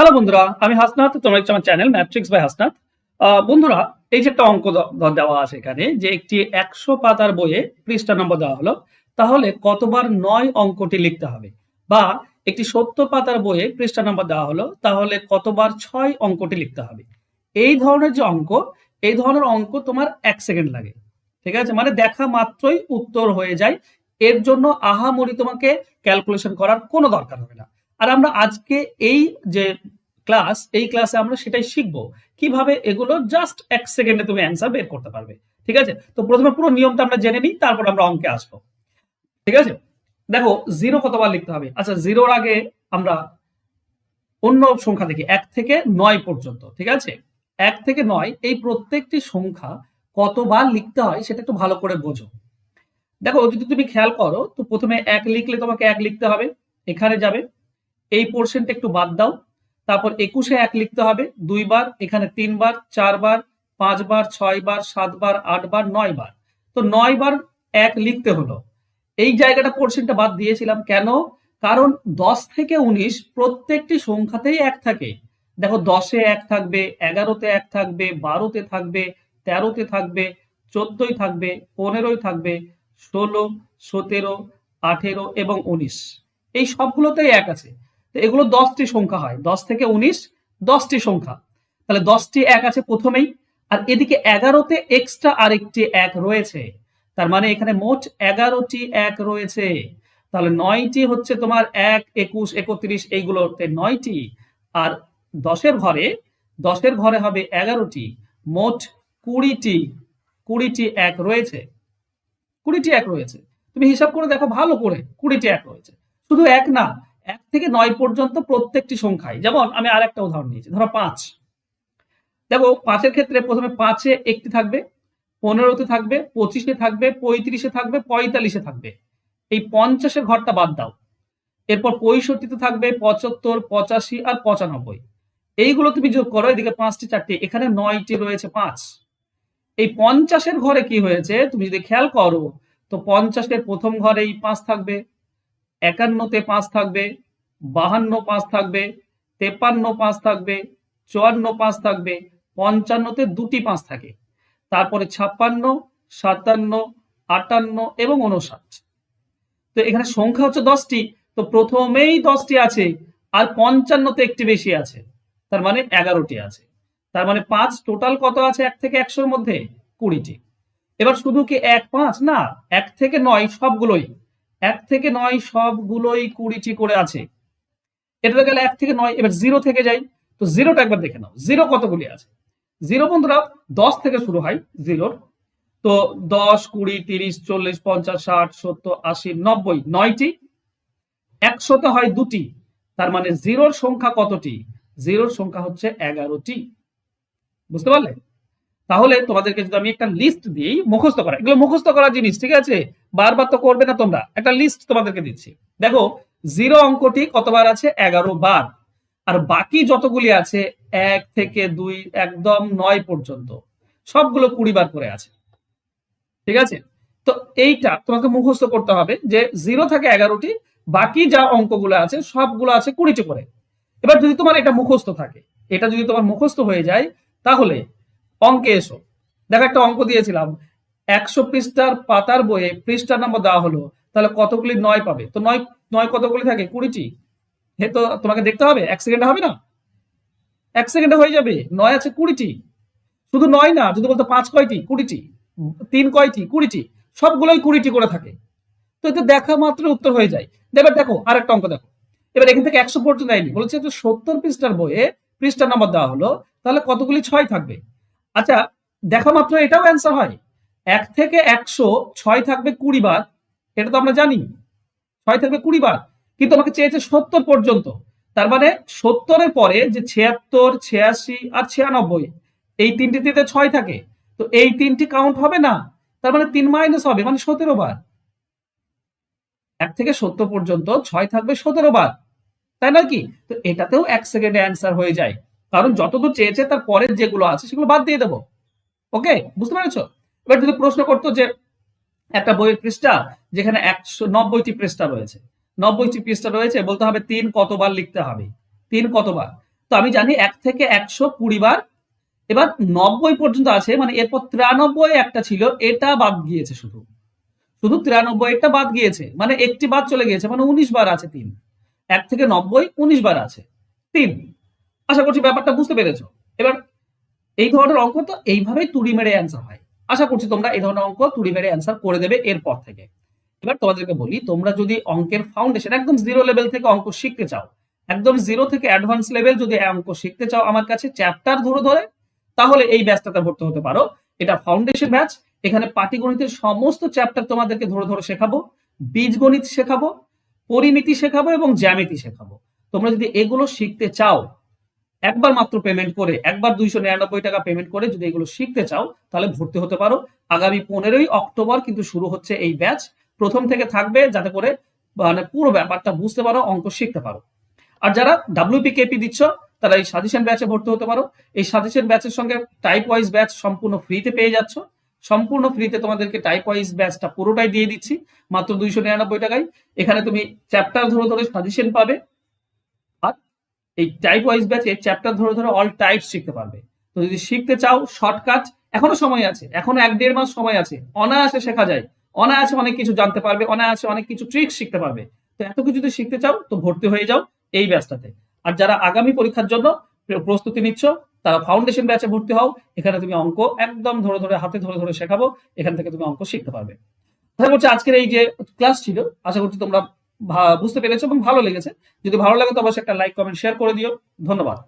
Hello বন্ধুরা আমি হাসনাত তোমরা আমার চ্যানেল ম্যাট্রিক্স বাই হাসনাত। আহ, বন্ধুরা এই যে একটা অঙ্ক দেওয়া আছে এখানে যে একটি একশো পাতার বইয়ে পৃষ্ঠা নম্বর দেওয়া হলো তাহলে কতবার নয় অঙ্কটি লিখতে হবে? বা একটি সত্তর পাতার বইয়ে পৃষ্ঠা নম্বর দেওয়া হলো তাহলে কতবার ছয় অঙ্কটি লিখতে হবে? এই ধরনের যে অঙ্ক এই ধরনের অঙ্ক তোমার এক সেকেন্ড লাগে। ঠিক আছে? মানে দেখা মাত্রই উত্তর হয়ে যায়। এর জন্য আহামরি তোমাকে ক্যালকুলেশন করার কোনো দরকার হবে না। আর আমরা আজকে এই যে ক্লাস এই ক্লাসে আমরা সেটাই শিখব। কীভাবে এগুলো জাস্ট এক সেকেন্ডে তুমি অ্যান্সার বের করতে পারবে। ঠিক আছে? তো প্রথমে পুরো নিয়মটা আমরা জেনে নিই, তারপর আমরা অঙ্কে আসব। ঠিক আছে? দেখো জিরো কতবার লিখতে হবে? আচ্ছা জিরোর আগে আমরা অন্য সংখ্যা দেখি, এক থেকে নয় পর্যন্ত, ঠিক আছে? এক থেকে নয়, এই প্রত্যেকটি সংখ্যা কতবার লিখতে হয় সেটা একটু ভালো করে বোঝো। দেখো, যদি তুমি খেয়াল করো, তো প্রথমে এক লিখলে তোমাকে এক লিখতে হবে, এখানে যাবে। এই পোর্শনটা একটু বাদ দাও। তারপর একুশে এক লিখতে হবে, দুইবার, এখানে তিনবার, চারবার, পাঁচবার, ছয়বার, সাতবার, আটবার নয় বার তো নয় বার এক লিখতে হলো। এই জায়গাটা পোর্শনটা বাদ দিয়েছিলাম। কেন? কারণ দশ থেকে উনিশ প্রত্যেকটি সংখ্যাতেই এক থাকে। দেখো, দশে এক থাকবে, এগারোতে এক থাকবে, বারোতে থাকবে, তেরোতে থাকবে, চোদ্দই থাকবে, পনেরোই থাকবে, ষোলো, সতেরো, আঠেরো এবং উনিশ। এই সবগুলোতেই এক আছে। এগুলো দশটি সংখ্যা হয়। দশ থেকে উনিশ, দশটি সংখ্যা। তাহলে দশটি এক আছে প্রথমেই, আর এদিকে এগারোতে এক্সট্রা আরেকটি এক রয়েছে। তার মানে এখানে মোট এগারোটি এক রয়েছে। তাহলে নয়টি হচ্ছে তোমার এক, একুশ, একত্রিশ, এইগুলোতে নয়টি। আর দশের ঘরে দশের ঘরে হবে এগারোটি। মোট কুড়িটি কুড়িটি এক রয়েছে। কুড়িটি এক রয়েছে। তুমি হিসাব করে দেখো, ভালো করে কুড়িটি এক রয়েছে। শুধু এক না এক থেকে নয় পর্যন্ত প্রত্যেকটি সংখ্যায় যেমন আমি আর একটা উদাহরণ নিয়েছি, ধরো পাঁচ। দেখো, পাঁচের ক্ষেত্রে প্রথমে পাঁচে একটি থাকবে, পনেরোতে থাকবে, পঁচিশে থাকবে, পঁয়ত্রিশে থাকবে, পঁয়তাল্লিশে থাকবে। এই পঞ্চাশের ঘরটা বাদ দাও। এরপর পঁয়ষট্টিতে থাকবে পঁচাত্তর, পঁচাশি আর পঁচানব্বই। এইগুলো তুমি যোগ করো, এদিকে পাঁচটি, চারটি, এখানে নয়টি রয়েছে পাঁচ। এই পঞ্চাশের ঘরে কি হয়েছে, তুমি যদি খেয়াল করো, তো পঞ্চাশের প্রথম ঘরেই পাঁচ থাকবে, একান্নতে পাঁচ থাকবে বাহান্ন পাঁচ থাকবে, তেপান্ন পাঁচ থাকবে, চুয়ান্ন পাঁচ থাকবে, পঞ্চান্নতে দুটি পাঁচ থাকে। তারপরে ছাপ্পান্ন, সাতান্ন, আটান্ন এবং উনষাট তো এখানে সংখ্যা হচ্ছে দশটি, তো প্রথমেই দশটি আছে আর পঞ্চান্নতে একটি বেশি আছে, তার মানে এগারোটি আছে। তার মানে পাঁচ টোটাল কত আছে এক থেকে একশোর মধ্যে? কুড়িটি। এবার শুধু কি এক পাঁচ? না, এক থেকে নয় সবগুলোই। এক থেকে নয় সবগুলোই কুড়িটি করে আছে। এটা গেলে এক থেকে নয়, এবার জিরো থেকে যাই, তো জিরোটা একবার দেখে নাও। জিরো কতগুলি আছে? জিরো বন্ধুরা, দশ থেকে শুরু হয় জিরোর তো দশ, কুড়ি, তিরিশ, চল্লিশ, পঞ্চাশ, ষাট, সত্তর, আশি, নব্বই, নয়টি। একশোতে হয় দুটি, তার মানে জিরোর সংখ্যা কতটি? জিরোর সংখ্যা হচ্ছে এগারোটি। বুঝতে পারলে? তাহলে তোমাদেরকে যদি আমি একটা লিস্ট দিই, মুখস্থ করা, এগুলো মুখস্থ করা জিনিস, ঠিক আছে? বারবার তো করবে না তোমরা। একটা লিস্ট তোমাদেরকে দিচ্ছি। দেখো জিরো অঙ্কটি কতবার আছে? এগারো বার। আর বাকি যতগুলি আছে, এক থেকে দুই একদম নয় পর্যন্ত। সবগুলো কুড়ি বার করে আছে। ঠিক আছে? তো এইটা তোমাকে মুখস্থ করতে হবে যে জিরো থেকে এগারোটি, বাকি যা অঙ্কগুলো আছে, সবগুলো আছে কুড়িটি করে। এবার যদি তোমার এটা মুখস্থ থাকে, এটা যদি তোমার মুখস্থ হয়ে যায়, তাহলে অঙ্কে এসো। দেখো একটা অঙ্ক দিয়েছিলাম। একশো পৃষ্ঠার পাতার বইয়ে পৃষ্ঠার নাম্বার দেওয়া হলো তাহলে কতগুলি নয় পাবে? তো নয় নয় কতগুলি থাকে? কুড়িটি। হে তো তোমাকে দেখতে হবে, এক সেকেন্ডে হবে না? এক সেকেন্ডে হয়ে যাবে। নয় আছে কুড়িটি। শুধু নয় না, যদি বলতো পাঁচ কয়টি? কুড়িটি। তিন কয়টি? কুড়িটি। সবগুলোই কুড়িটি করে থাকে। তো এতে দেখা মাত্র উত্তর হয়ে যায়। এবার দেখো আর একটা অঙ্ক দেখো। এবার এখান থেকে একশো পর্যন্ত আইনি বলেছে যে সত্তর পৃষ্ঠার বইয়ে পৃষ্ঠার নাম্বার দেওয়া হলো, তাহলে কতগুলি ছয় থাকবে? আচ্ছা দেখা মাত্র এটাও অ্যান্সার হয়। এক থেকে একশো ছয় থাকবে কুড়ি বার। এটা তো আমরা জানি। ছয় থাকবে কুড়ি বার। কিন্তু আমাকে চেয়েছে সত্তর পর্যন্ত। তার মানে সত্তরের পরে যে ছিয়াত্তর, ছিয়াশি আর ছিয়ানব্বই, এই তিনটিতে ছয় থাকে। তো এই তিনটি কাউন্ট হবে না। তার মানে তিন মাইনাস হবে মানে সতেরো বার। এক থেকে সত্তর পর্যন্ত ছয় থাকবে সতেরো বার। তাই নয় কি? তো এটাতেও এক সেকেন্ডে অ্যান্সার হয়ে যায়। কারণ যতদূর চেয়েছে তার পরের যেগুলো আছে সেগুলো বাদ দিয়ে দেবো। ওকে বুঝতে পেরেছ? এবার যদি প্রশ্ন করতো যে একটা বইয়ের পৃষ্ঠা যেখানে একশো নব্বইটি পৃষ্ঠা রয়েছে। নব্বইটি পৃষ্ঠা রয়েছে, বলতে হবে তিন কতবার লিখতে হবে। তিন কতবার। তো আমি জানি এক থেকে একশো কুড়ি বার। এবার নব্বই পর্যন্ত আছে মানে এরপর তিরানব্বই একটা ছিল, এটা বাদ গিয়েছে শুধু। শুধু তিরানব্বই একটা বাদ গিয়েছে মানে একটি বাদ চলে গিয়েছে মানে উনিশ বার আছে তিন। এক থেকে নব্বই, উনিশ বার আছে তিন। আশা করছি ব্যাপারটা বুঝতে পেরেছ। এবার এই ধরনের অঙ্ক তো এইভাবেই তুড়ি মেরে অ্যান্সার হয়। আশা করছি তোমরা এই ধরনের অঙ্ক তুড়ি মেরে অ্যান্সার করে দেবে এরপর থেকে। এবার তোমাদেরকে বলি, তোমরা যদি অঙ্কের ফাউন্ডেশন একদম জিরো লেভেল থেকে অঙ্ক শিখতে চাও, একদম জিরো থেকে অ্যাডভান্স লেভেল যদি অঙ্ক শিখতে চাও আমার কাছে চ্যাপ্টার ধরে ধরে, তাহলে এই ব্যাচটাতে ভর্তি হতে পারো। এটা ফাউন্ডেশন ব্যাচ এখানে পাটিগণিতের সমস্ত চ্যাপ্টার তোমাদেরকে ধরে ধরে শেখাবো, বীজগণিত শেখাবো, পরিমিতি শেখাবো এবং জ্যামিতি শেখাবো। তোমরা যদি এগুলো শিখতে চাও একবার মাত্র পেমেন্ট করে, একবার দুইশো নিরানব্বই টাকা পেমেন্ট করে যদি এগুলো শিখতে চাও, তাহলে ভর্তি হতে পারো। আগামী পনেরোই অক্টোবর কিন্তু শুরু হচ্ছে এই ব্যাচ প্রথম থেকে থাকবে যাতে করে মানে পুরো ব্যাপারটা বুঝতে পারো, অঙ্ক শিখতে পারো। আর যারা ডাব্লিউপি কেপি দিচ্ছ, তারা এই সাজেশন ব্যাচে ভর্তি হতে পারো। এই সাজেশন ব্যাচের সঙ্গে টাইপ ওয়াইজ ব্যাচ সম্পূর্ণ ফ্রিতে পেয়ে যাচ্ছ। সম্পূর্ণ ফ্রিতে তোমাদেরকে টাইপ ওয়াইজ ব্যাচটা পুরোটাই দিয়ে দিচ্ছি, মাত্র দুইশো নিরানব্বই টাকায়। এখানে তুমি চ্যাপ্টার ধরে ধরে সাজেশন পাবে। এই টাইপ ওয়াইজ ব্যাচে চ্যাপ্টার ধরে ধরে অল টাইপ শিখতে পারবে। তো যদি শিখতে চাও শর্টকাট এখনও সময় আছে, এখনও এক দেড় মাস সময় আছে, অনায়াসে শেখা যায়। অনায়াসে অনেক কিছু জানতে পারবে, অনায়াসে অনেক কিছু ট্রিক শিখতে পারবে। তো এত কিছু যদি শিখতে চাও, তো ভর্তি হয়ে যাও এই ব্যাচটাতে আর যারা আগামী পরীক্ষার জন্য প্রস্তুতি নিচ্ছ, তারা ফাউন্ডেশন ব্যাচে ভর্তি হও, এখানে তুমি অঙ্ক একদম ধরে ধরে হাতে ধরে ধরে শেখাবো, এখান থেকে তুমি অঙ্ক শিখতে পারবে। আশা করছি আজকের এই যে ক্লাস ছিল, আশা করছি তোমরা বুঝতে পেরেছ এবং ভালো লেগেছে। যদি ভালো লাগে তো অবশ্যই একটা লাইক কমেন্ট শেয়ার করে দিও। ধন্যবাদ।